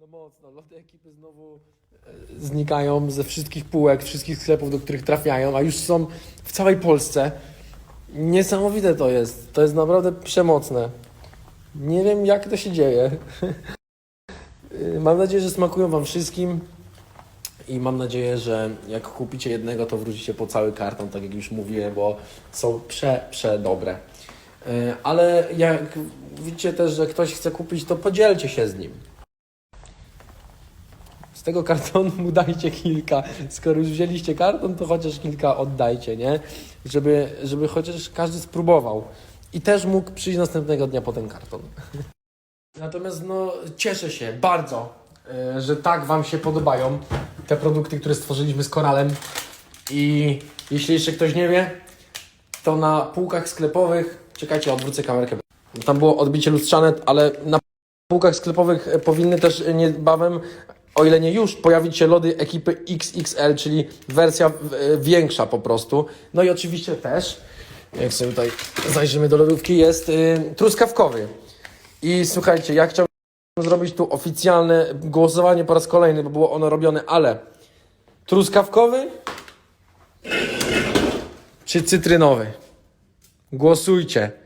No mocno, lody ekipy znowu e, znikają ze wszystkich półek, wszystkich sklepów, do których trafiają, a już są w całej Polsce. Niesamowite to jest. To jest naprawdę przemocne. Nie wiem, jak to się dzieje. Mam nadzieję, że smakują Wam wszystkim. I mam nadzieję, że jak kupicie jednego, to wrócicie po cały karton, tak jak już mówiłem, bo są prze, prze dobre. Y, Ale jak widzicie też, że ktoś chce kupić, to podzielcie się z nim. Z tego kartonu mu dajcie kilka. Skoro już wzięliście karton, to chociaż kilka oddajcie, nie? Żeby, żeby chociaż każdy spróbował. I też mógł przyjść następnego dnia po ten karton. Natomiast no, cieszę się bardzo, e, że tak Wam się podobają te produkty, które stworzyliśmy z koralem. I jeśli jeszcze ktoś nie wie, to na półkach sklepowych, czekajcie, odwrócę kamerkę. Tam było odbicie lustrzane, ale na półkach sklepowych powinny też niebawem, o ile nie już, pojawić się lody ekipy XXL, czyli wersja e, większa po prostu. No i oczywiście też, jak sobie tutaj zajrzymy do lodówki, jest y, truskawkowy. I słuchajcie, ja chciałbym zrobić tu oficjalne głosowanie po raz kolejny, bo było ono robione, ale truskawkowy czy cytrynowy? Głosujcie.